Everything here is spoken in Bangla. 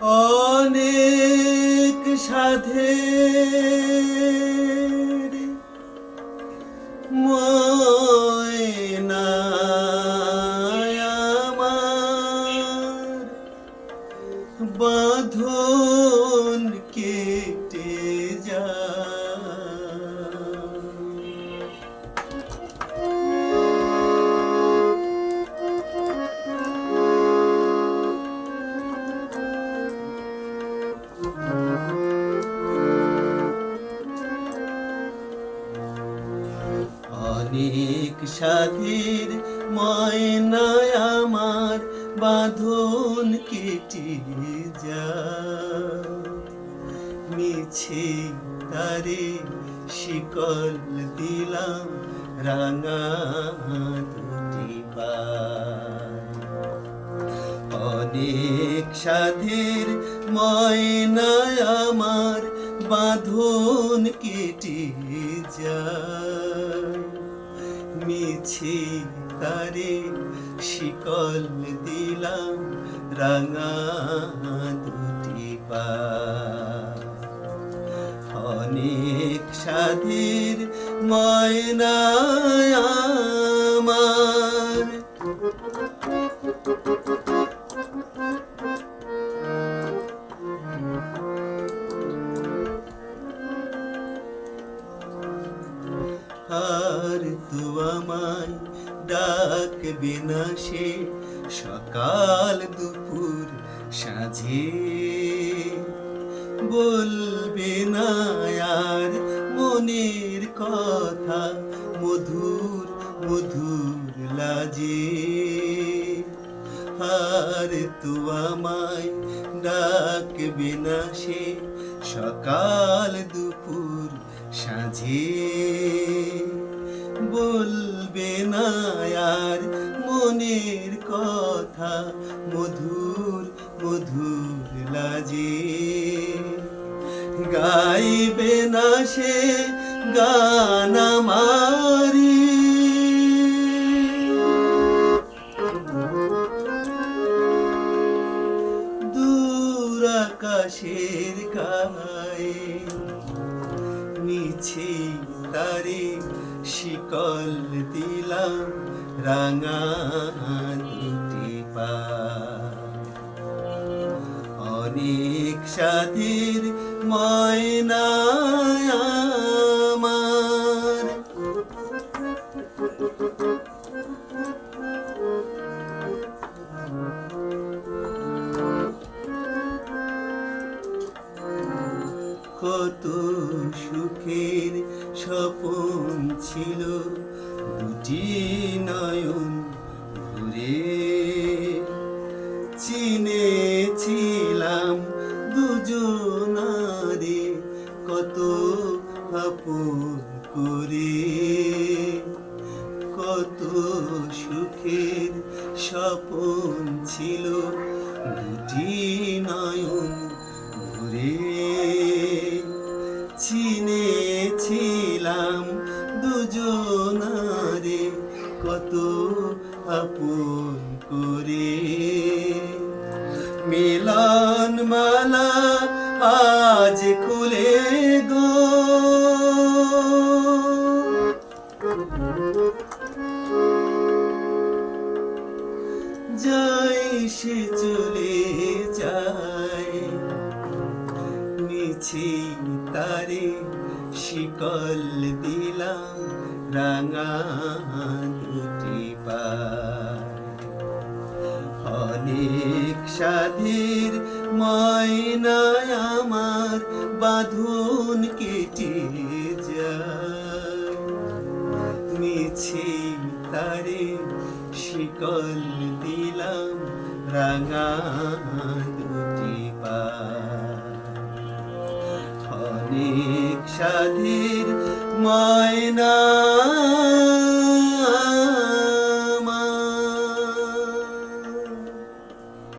অনেক সাধে বাঁধন কেটে যায়। অনেক সাধের ময়নায় আমার বাঁধন কেটে যায়। মিছে তারে শিকল দিলাম রাঙা দুটি অনেক সাধের ময়নায় আমার বাঁধন কেটে যায়। মিছে তারে শিকল দিলাম রাঙা দুটি অনেক সাধের ময়নায় আমার। আর তু ডাকবে না সে সকাল দুপুর সাঁঝে বলবে না আর মনের কথা, মধুর মধুর লাজে। আর তু আমায় ডাকবে না সকাল দুপুর না আর মনের কথা মধুর মধুর লাজে। গাইবে না সে গান মারি দূর আকাশের গায়ে মিছে তারে শিকল দিলাম রাঙা দুটি অনেক সাধের আমার। কত সুখের স্বপন ছিল দুটি নয়ন ঘুরে। চিনেছিলাম দুজনারে কত আপন করে। কত সুখের স্বপন ছিল দুটি নয়ন ঘুরে। চিনেছিলাম মালা আজ খুলে গো। যাই সে চলে যায়, মিছি তারে শিকল দিলাম রাঙা দুটি পায়। অনেক সাধের ময়নায় আমার বাঁধন কেটে মিছে তারে শিকল দিলাম রাঙা দুটি পায় অনেক সাধের ময়না